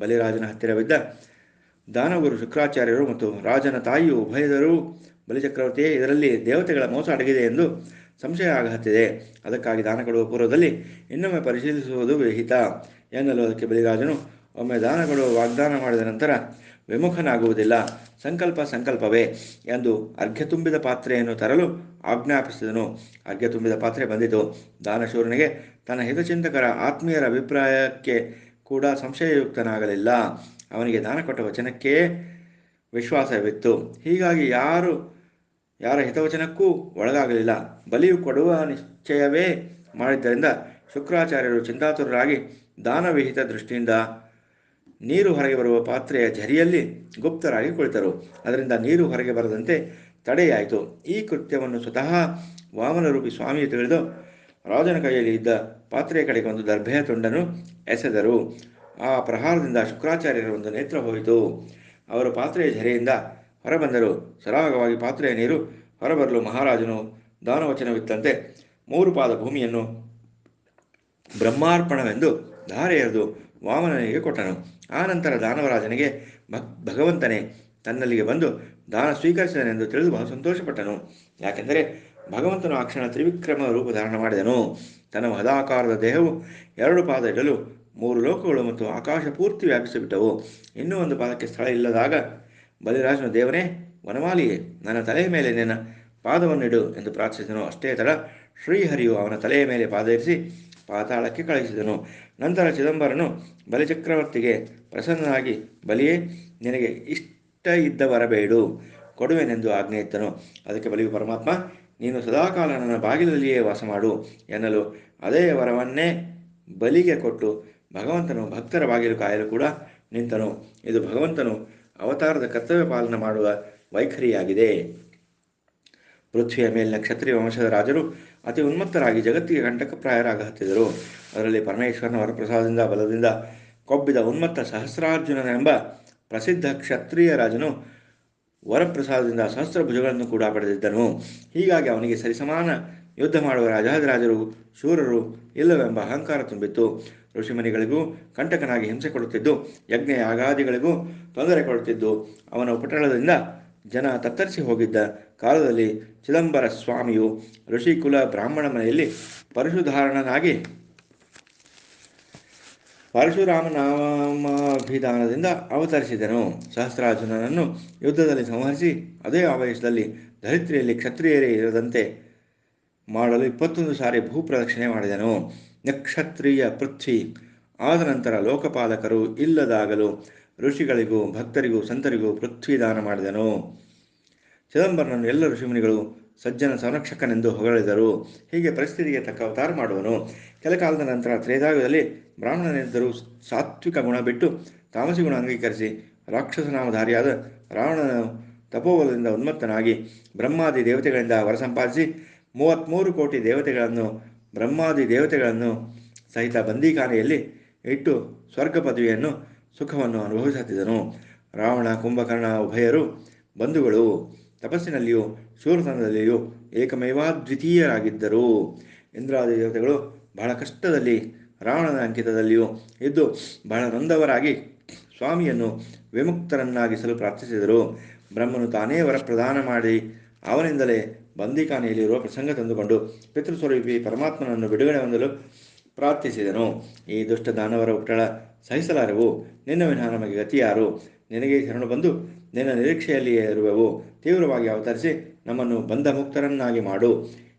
ಬಲಿರಾಜನ ಹತ್ತಿರವಿದ್ದ ದಾನಗುರು ಶುಕ್ರಾಚಾರ್ಯರು ಮತ್ತು ರಾಜನ ತಾಯಿಯು ಉಭಯದರು, ಬಲಿಚಕ್ರವರ್ತಿಯೇ, ಇದರಲ್ಲಿ ದೇವತೆಗಳ ಮೋಸ ಅಡಗಿದೆ ಎಂದು ಸಂಶಯ ಆಗಹತ್ತಿದೆ. ಅದಕ್ಕಾಗಿ ದಾನ ಕೊಡುವ ಪೂರ್ವದಲ್ಲಿ ಇನ್ನೊಮ್ಮೆ ಪರಿಶೀಲಿಸುವುದು ವಿಹಿತ ಎನ್ನಲು ಅದಕ್ಕೆ ಬಲಿರಾಜನು, ಒಮ್ಮೆ ದಾನ ಕೊಡುವ ವಾಗ್ದಾನ ಮಾಡಿದ ನಂತರ ವಿಮುಖನಾಗುವುದಿಲ್ಲ, ಸಂಕಲ್ಪ ಸಂಕಲ್ಪವೇ ಎಂದು ಅರ್ಘ್ಯ ತುಂಬಿದ ಪಾತ್ರೆಯನ್ನು ತರಲು ಆಜ್ಞಾಪಿಸಿದನು. ಅರ್ಘ್ಯ ತುಂಬಿದ ಪಾತ್ರೆ ಬಂದಿತು. ದಾನಶೂರನಿಗೆ ತನ್ನ ಹಿತಚಿಂತಕರ ಆತ್ಮೀಯರ ಅಭಿಪ್ರಾಯಕ್ಕೆ ಕೂಡ ಸಂಶಯಯುಕ್ತನಾಗಲಿಲ್ಲ. ಅವನಿಗೆ ದಾನ ಕೊಟ್ಟ ವಚನಕ್ಕೆ ವಿಶ್ವಾಸವಿತ್ತು. ಹೀಗಾಗಿ ಯಾರು, ಯಾರ ಹಿತವಚನಕ್ಕೂ ಒಳಗಾಗಲಿಲ್ಲ. ಬಲಿಯು ಕೊಡುವ ನಿಶ್ಚಯವೇ ಮಾಡಿದ್ದರಿಂದ ಶುಕ್ರಾಚಾರ್ಯರು ಚಿಂತಾತುರರಾಗಿ ದಾನವಿಹಿತ ದೃಷ್ಟಿಯಿಂದ ನೀರು ಹೊರಗೆ ಬರುವ ಪಾತ್ರೆಯ ಝರಿಯಲ್ಲಿ ಗುಪ್ತರಾಗಿ ಕುಳಿತರು. ಅದರಿಂದ ನೀರು ಹೊರಗೆ ಬರದಂತೆ ತಡೆಯಾಯಿತು. ಈ ಕೃತ್ಯವನ್ನು ಸ್ವತಃ ವಾಮನರೂಪಿ ಸ್ವಾಮಿಯು ತಿಳಿದು ರಾಜನ ಕೈಯಲ್ಲಿ ಇದ್ದ ಪಾತ್ರೆಯ ಕಡೆಗೆ ಒಂದು ದರ್ಭೆಯ ತುಂಡನ್ನು ಎಸೆದರು. ಆ ಪ್ರಹಾರದಿಂದ ಶುಕ್ರಾಚಾರ್ಯರ ಒಂದು ನೇತ್ರ ಹೋಯಿತು. ಅವರು ಪಾತ್ರೆಯ ಝರೆಯಿಂದ ಹೊರಬಂದರು. ಸರಾಗವಾಗಿ ಪಾತ್ರೆಯ ನೀರು ಹೊರಬರಲು ಮಹಾರಾಜನು ದಾನವಚನವಿತ್ತಂತೆ ಮೂರು ಪಾದ ಭೂಮಿಯನ್ನು ಬ್ರಹ್ಮಾರ್ಪಣವೆಂದು ಧಾರೆ ಎರೆದು ವಾಮನನಿಗೆ ಕೊಟ್ಟನು. ಆನಂತರ ದಾನವರಾಜನಿಗೆ ಭಗವಂತನೇ ತನ್ನಲ್ಲಿಗೆ ಬಂದು ದಾನ ಸ್ವೀಕರಿಸಿದನೆಂದು ತಿಳಿದು ಬಹಳ ಸಂತೋಷಪಟ್ಟನು. ಯಾಕೆಂದರೆ ಭಗವಂತನು ಆ ಕ್ಷಣ ತ್ರಿವಿಕ್ರಮ ರೂಪ ಧಾರಣ ಮಾಡಿದನು. ತನ್ನ ಹದಾಕಾರದ ದೇಹವು ಎರಡು ಪಾದ ಇಡಲು ಮೂರು ಲೋಕಗಳು ಮತ್ತು ಆಕಾಶ ಪೂರ್ತಿ ವ್ಯಾಪಿಸಿಬಿಟ್ಟವು. ಇನ್ನೂ ಒಂದು ಪಾದಕ್ಕೆ ಸ್ಥಳ ಇಲ್ಲದಾಗ ಬಲಿರಾಜನ ದೇವನೇ, ವನಮಾಲಿಯೇ, ನನ್ನ ತಲೆಯ ಮೇಲೆ ನಿನ್ನ ಪಾದವನ್ನಿಡು ಎಂದು ಪ್ರಾರ್ಥಿಸಿದನು. ಅಷ್ಟೇ ತಡ ಶ್ರೀಹರಿಯು ಅವನ ತಲೆಯ ಮೇಲೆ ಪಾದ ಇರಿಸಿ ಪಾತಾಳಕ್ಕೆ ಕಳುಹಿಸಿದನು. ನಂತರ ಚಿದಂಬರನು ಬಲಿಚಕ್ರವರ್ತಿಗೆ ಪ್ರಸನ್ನನಾಗಿ, ಬಲಿಯೇ, ನಿನಗೆ ಇಷ್ಟ ಇದ್ದ ಬರಬೇಡು ಕೊಡುವೆನೆಂದು ಆಜ್ಞೆ ಇತ್ತನು ಅದಕ್ಕೆ ಬಲಿಯು ಪರಮಾತ್ಮ ನೀನು ಸದಾಕಾಲ ನನ್ನ ಬಾಗಿಲಲ್ಲಿಯೇ ವಾಸ ಮಾಡು ಎನ್ನಲು ಅದೇ ವರವನ್ನೇ ಬಲಿಗೆ ಕೊಟ್ಟು ಭಗವಂತನು ಭಕ್ತರ ಬಾಗಿಲು ಕಾಯಲು ಕೂಡ ನಿಂತನು. ಇದು ಭಗವಂತನು ಅವತಾರದ ಕರ್ತವ್ಯ ಪಾಲನೆ ಮಾಡುವ ವೈಖರಿಯಾಗಿದೆ. ಪೃಥ್ವಿಯ ಮೇಲಿನ ಕ್ಷತ್ರಿಯ ವಂಶದ ರಾಜರು ಅತಿ ಉನ್ಮತ್ತರಾಗಿ ಜಗತ್ತಿಗೆ ಕಂಟಕಪ್ರಾಯರಾಗಹತ್ತಿದರು ಅದರಲ್ಲಿ ಪರಮೇಶ್ವರನ ವರಪ್ರಸಾದದಿಂದ, ಬಲದಿಂದ ಕೊಬ್ಬಿದ ಉನ್ಮತ್ತ ಸಹಸ್ರಾರ್ಜುನನೆಂಬ ಪ್ರಸಿದ್ಧ ಕ್ಷತ್ರಿಯ ರಾಜನು ವರಪ್ರಸಾದದಿಂದ ಸಹಸ್ರ ಭುಜಗಳನ್ನು ಕೂಡ ಪಡೆದಿದ್ದನು. ಹೀಗಾಗಿ ಅವನಿಗೆ ಸರಿಸಮಾನ ಯುದ್ಧ ಮಾಡುವ ರಾಜಾದಿರಾಜರು ಶೂರರು ಇಲ್ಲವೆಂಬ ಅಹಂಕಾರ ತುಂಬಿತ್ತು. ಋಷಿಮನಿಗಳಿಗೂ ಕಂಟಕನಾಗಿ ಹಿಂಸೆ ಕೊಡುತ್ತಿದ್ದು, ಯಜ್ಞ ಯಾಗಾದಿಗಳಿಗೂ ತೊಂದರೆ ಕೊಡುತ್ತಿದ್ದು, ಅವನ ಉಪಟಳದಿಂದ ಜನ ತತ್ತರಿಸಿ ಹೋಗಿದ್ದ ಕಾಲದಲ್ಲಿ ಚಿದಂಬರ ಸ್ವಾಮಿಯು ಋಷಿಕುಲ ಬ್ರಾಹ್ಮಣ ಮನೆಯಲ್ಲಿ ಪರಶುಧಾರಣನಾಗಿ ಪರಶುರಾಮನಾಮಾಭಿಧಾನದಿಂದ ಅವತರಿಸಿದನು. ಸಹಸ್ರಾರ್ಜುನನನ್ನು ಯುದ್ಧದಲ್ಲಿ ಸಂಹರಿಸಿ ಅದೇ ಆವೇಶದಲ್ಲಿ ಧರಿತ್ರಿಯಲ್ಲಿ ಕ್ಷತ್ರಿಯರೇ ಇರದಂತೆ ಮಾಡಲು ಇಪ್ಪತ್ತೊಂದು ಸಾರಿ ಭೂಪ್ರದಕ್ಷಿಣೆ ಮಾಡಿದನು. ನಕ್ಷತ್ರಿಯ ಪೃಥ್ವಿ. ಆದ ನಂತರ ಲೋಕಪಾಲಕರು ಇಲ್ಲದಾಗಲು ಋಷಿಗಳಿಗೂ ಭಕ್ತರಿಗೂ ಸಂತರಿಗೂ ಪೃಥ್ವಿ ದಾನ ಮಾಡಿದನು. ಚಿದಂಬರನನ್ನು ಎಲ್ಲ ಋಷಿಮುನಿಗಳು ಸಜ್ಜನ ಸಂರಕ್ಷಕನೆಂದು ಹೊಗಳಿದರು. ಹೀಗೆ ಪರಿಸ್ಥಿತಿಗೆ ತಕ್ಕ ಅವತಾರ ಮಾಡುವನು. ಕೆಲ ಕಾಲದ ನಂತರ ತ್ರೇತಾಯುಗದಲ್ಲಿ ಬ್ರಾಹ್ಮಣನೆಂದರು ಸಾತ್ವಿಕ ಗುಣ ಬಿಟ್ಟು ತಾಮಸಿ ಗುಣ ಅಂಗೀಕರಿಸಿ ರಾಕ್ಷಸನಾಮಧಾರಿಯಾದ ರಾವಣನ ತಪೋಬಲದಿಂದ ಉನ್ಮತ್ತನಾಗಿ ಬ್ರಹ್ಮಾದಿ ದೇವತೆಗಳಿಂದ ವರ ಸಂಪಾದಿಸಿ ಮೂವತ್ತ್ಮೂರು ಕೋಟಿ ದೇವತೆಗಳನ್ನು, ಬ್ರಹ್ಮಾದಿ ದೇವತೆಗಳನ್ನು ಸಹಿತ ಬಂದೀಖಾನೆಯಲ್ಲಿ ಇಟ್ಟು ಸ್ವರ್ಗ ಪದವಿಯನ್ನು ಸುಖವನ್ನು ಅನುಭವಿಸುತ್ತಿದ್ದನು. ರಾವಣ, ಕುಂಭಕರ್ಣ ಉಭಯರು ಬಂಧುಗಳು. ತಪಸ್ಸಿನಲ್ಲಿಯೂ ಶೂರತನದಲ್ಲಿಯೂ ಏಕಮೇವಾದ್ವಿತೀಯರಾಗಿದ್ದರು ಇಂದ್ರಾದಿ ದೇವತೆಗಳು ಬಹಳ ಕಷ್ಟದಲ್ಲಿ ರಾವಣನ ಅಂಕಿತದಲ್ಲಿಯೂ ಇದ್ದು ಬಹಳ ನೊಂದವರಾಗಿ ಸ್ವಾಮಿಯನ್ನು ವಿಮುಕ್ತರನ್ನಾಗಿಸಲು ಪ್ರಾರ್ಥಿಸಿದರು. ಬ್ರಹ್ಮನು ತಾನೇ ವರ ಪ್ರದಾನ ಮಾಡಿ ಅವನಿಂದಲೇ ಬಂದಿಖಾನೆಯಲ್ಲಿರುವ ಪ್ರಸಂಗ ತಂದುಕೊಂಡು ಪಿತೃಸ್ವರೂಪಿ ಪರಮಾತ್ಮನನ್ನು ಬಿಡುಗಡೆ ಹೊಂದಲು ಪ್ರಾರ್ಥಿಸಿದನು. ಈ ದುಷ್ಟ ದಾನವರ ಉಪಟಳ ಸಹಿಸಲಾರೆವು ನಿನ್ನ ವಿನಃ ನಮಗೆ ಗತಿಯಾರು ನಿನಗೆ ಶರಣು ಬಂದು ನಿನ್ನ ನಿರೀಕ್ಷೆಯಲ್ಲಿಯೇ ಇರುವೆವು. ತೀವ್ರವಾಗಿ ಅವತರಿಸಿ ನಮ್ಮನ್ನು ಬಂಧ ಮುಕ್ತರನ್ನಾಗಿ ಮಾಡು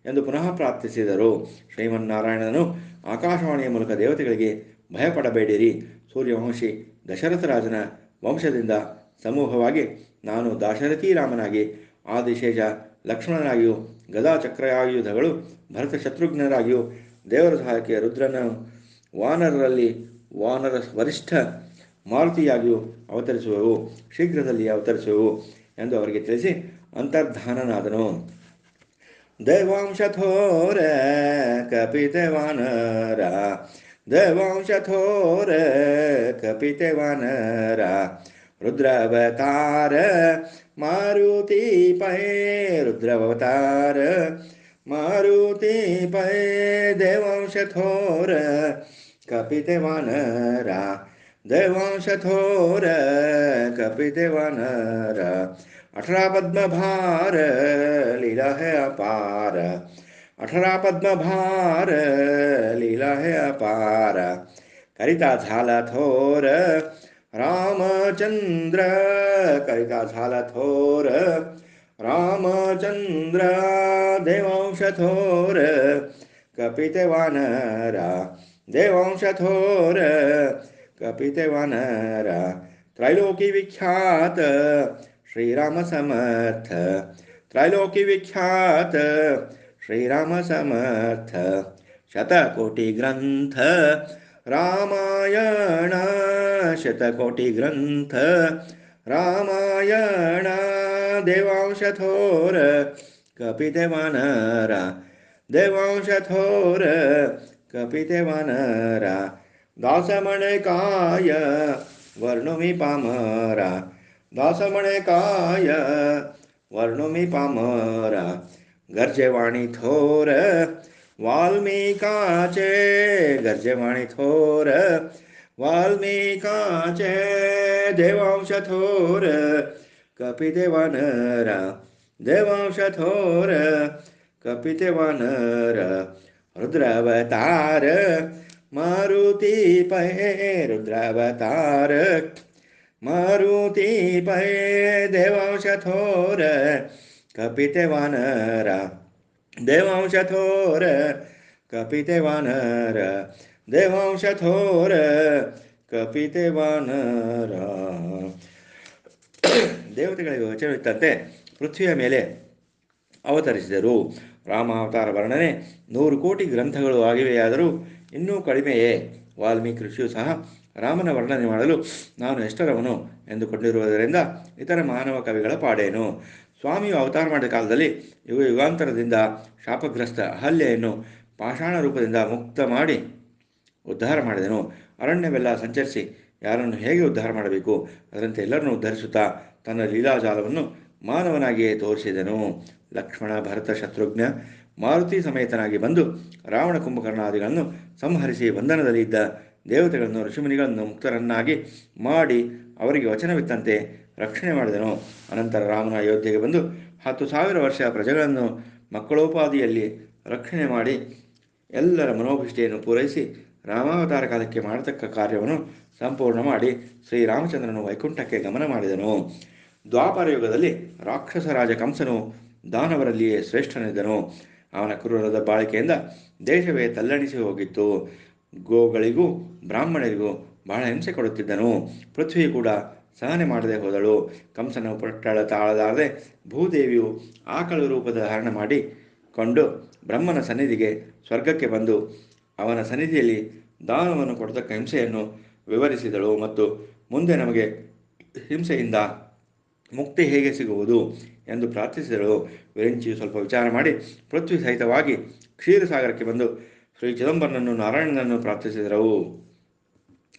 ಎಂದು ಪುನಃ ಪ್ರಾರ್ಥಿಸಿದರು. ಶ್ರೀಮನ್ನಾರಾಯಣನು ಆಕಾಶವಾಣಿಯ ಮೂಲಕ ದೇವತೆಗಳಿಗೆ ಭಯಪಡಬೇಡಿರಿ. ಸೂರ್ಯವಂಶಿ ದಶರಥರಾಜನ ವಂಶದಿಂದ ಸಮೂಹವಾಗಿ ನಾನು ದಾಶರಥಿ ರಾಮನಾಗಿ, ಆದಿಶೇಷ ಲಕ್ಷ್ಮಣನಾಗಿಯೂ, ಗದಾ ಚಕ್ರಾಯುಧಗಳು ಭರತ ಶತ್ರುಘ್ನರಾಗಿಯೂ, ದೇವರ ಸಹಾಯಕ್ಕೆ ರುದ್ರನ ವಾನರರಲ್ಲಿ ವಾನರ ವರಿಷ್ಠ ಮಾರುತಿಯಾಗಿಯೂ ಅವತರಿಸುವೆವು ಶೀಘ್ರದಲ್ಲಿ ಅವತರಿಸುವೆವು ಎಂದು ಅವರಿಗೆ ತಿಳಿಸಿ ಅಂತರ್ಧಾನನಾದನು. ದೈವಾಂಶಥೋರ ಕಪಿತೆ ವಾನರ ದೇವಾಂಶಥೋರ ಕಪಿತೆ ವಾನರ ರುದ್ರಾವತಾರ ಮಾರುತಿ ಪೈ ರುದ್ರಾವತಾರ ಮಾರುತಿ ಪೈ ದೇವಾಂಶಥೋರ ಕಪಿತೆ देवांशथोर कपिदेवनर अठरा पद्म भार लीला है अपार अठरा पद्म भार लीला है अपार करिता झाला थोर रामचंद्र करिता झाला थोर रामचंद्र देवांशथोर कपितवानरा देवांशथोर वानरा कपिते त्रैलोकी विख्यात श्रीराम समर्थ त्रैलोकी विख्यात श्रीराम समर्थ शतकोटि ग्रंथ रामायण शतकोटि ग्रंथ रामायण देवांश थोर कपिते देवांश थोर कपितवनरा दासमणे काय वर्णुमि पामरा दासमणे काय वर्णुमि पामरा गर्जेवाणी थोर वाल्मिकाचे गर्जेवाणी थोर वाल्मिकाचे देवांश थोर कपिते वानरा देवांश थोर कपिते वानरा रुद्रावतार ಮಾರುತಿ ಪಯೇ ರುದ್ರಾವತಾರ ಮಾರುತಿ ಪಯೇ ದೇವಾಂಶಥೋರ ಕಪಿತವಾನರ ದೇವಾಂಶ ಥೋರ ಕಪಿತೆ ವಾನರ ದೇವತೆಗಳಿಗೆ ವಚನವಿತ್ತಂತೆ ಪೃಥ್ವಿಯ ಮೇಲೆ ಅವತರಿಸಿದರು. ರಾಮಾವತಾರ ವರ್ಣನೆ ನೂರು ಕೋಟಿ ಗ್ರಂಥಗಳು ಆಗಿವೆಯಾದರೂ ಇನ್ನೂ ಕಡಿಮೆಯೇ ವಾಲ್ಮೀಕಿ ಋಷಿಯು ಸಹ ರಾಮನ ವರ್ಣನೆ ಮಾಡಲು ನಾನು ಎಷ್ಟರವನು ಎಂದುಕೊಂಡಿರುವುದರಿಂದ ಇತರ ಮಾನವ ಕವಿಗಳ ಪಾಡೇನು. ಸ್ವಾಮಿಯು ಅವತಾರ ಮಾಡಿದ ಕಾಲದಲ್ಲಿ ಯುಗ ಯುಗಾಂತರದಿಂದ ಶಾಪಗ್ರಸ್ತ ಅಹಲ್ಯೆಯನ್ನು ಪಾಷಾಣ ರೂಪದಿಂದ ಮುಕ್ತ ಮಾಡಿ ಉದ್ಧಾರ ಮಾಡಿದನು. ಅರಣ್ಯವೆಲ್ಲ ಸಂಚರಿಸಿ ಯಾರನ್ನು ಹೇಗೆ ಉದ್ಧಾರ ಮಾಡಬೇಕು? ಅದರಂತೆ ಎಲ್ಲರನ್ನು ಉದ್ಧರಿಸುತ್ತಾ ತನ್ನ ಲೀಲಾಜಾಲವನ್ನು ಮಾನವನಾಗಿಯೇ ತೋರಿಸಿದನು. ಲಕ್ಷ್ಮಣ ಭರತ ಶತ್ರುಘ್ನ ಮಾರುತಿ ಸಮೇತನಾಗಿ ಬಂದು ರಾವಣ ಕುಂಭಕರ್ಣಾದಿಗಳನ್ನು ಸಂಹರಿಸಿ ಬಂಧನದಲ್ಲಿದ್ದ ದೇವತೆಗಳನ್ನು, ಋಷಿಮುನಿಗಳನ್ನು ಮುಕ್ತರನ್ನಾಗಿ ಮಾಡಿ ಅವರಿಗೆ ವಚನವಿತ್ತಂತೆ ರಕ್ಷಣೆ ಮಾಡಿದನು. ಅನಂತರ ರಾಮನ ಅಯೋಧ್ಯೆಗೆ ಬಂದು ಹತ್ತು ಸಾವಿರ ವರ್ಷ ಪ್ರಜೆಗಳನ್ನು ಮಕ್ಕಳೋಪಾದಿಯಲ್ಲಿ ರಕ್ಷಣೆ ಮಾಡಿ ಎಲ್ಲರ ಮನೋಭಿಷ್ಠೆಯನ್ನು ಪೂರೈಸಿ ರಾಮಾವತಾರ ಕಾಲಕ್ಕೆ ಮಾಡತಕ್ಕ ಕಾರ್ಯವನ್ನು ಸಂಪೂರ್ಣ ಮಾಡಿ ಶ್ರೀರಾಮಚಂದ್ರನು ವೈಕುಂಠಕ್ಕೆ ಗಮನ ಮಾಡಿದನು. ದ್ವಾಪರ ಯುಗದಲ್ಲಿ ರಾಕ್ಷಸ ರಾಜ ಕಂಸನು ದಾನವರಲ್ಲಿಯೇ ಶ್ರೇಷ್ಠನಿದ್ದನು ಅವನ ಕ್ರೂರದ ಬಾಳಿಕೆಯಿಂದ ದೇಶವೇ ತಲ್ಲಣಿಸಿ ಹೋಗಿತ್ತು. ಗೋಗಳಿಗೂ ಬ್ರಾಹ್ಮಣರಿಗೂ ಬಹಳ ಹಿಂಸೆ ಕೊಡುತ್ತಿದ್ದನು. ಪೃಥ್ವಿ ಕೂಡ ಸಹನೆ ಮಾಡದೆ ಹೋದಳು. ಕಂಸನ ಪಟ್ಟಳ ತಾಳಲಾರದೆ ಭೂದೇವಿಯು ಆಕಳ ರೂಪದ ಧಾರಣ ಮಾಡಿ ಕೊಂಡು ಬ್ರಹ್ಮನ ಸನ್ನಿಧಿಗೆ ಸ್ವರ್ಗಕ್ಕೆ ಬಂದು ಅವನ ಸನ್ನಿಧಿಯಲ್ಲಿ ದಾನವನ್ನು ಕೊಡತಕ್ಕ ಹಿಂಸೆಯನ್ನು ವಿವರಿಸಿದಳು ಮತ್ತು ಮುಂದೆ ನಮಗೆ ಹಿಂಸೆಯಿಂದ ಮುಕ್ತಿ ಹೇಗೆ ಸಿಗುವುದು ಎಂದು ಪ್ರಾರ್ಥಿಸಿದಳು. ವಿರಿಂಚಿಯು ಸ್ವಲ್ಪ ವಿಚಾರ ಮಾಡಿ ಪೃಥ್ವಿ ಸಹಿತವಾಗಿ ಕ್ಷೀರಸಾಗರಕ್ಕೆ ಬಂದು ಶ್ರೀ ಚಿದಂಬರನನ್ನು ನಾರಾಯಣನನ್ನು ಪ್ರಾರ್ಥಿಸಿದರು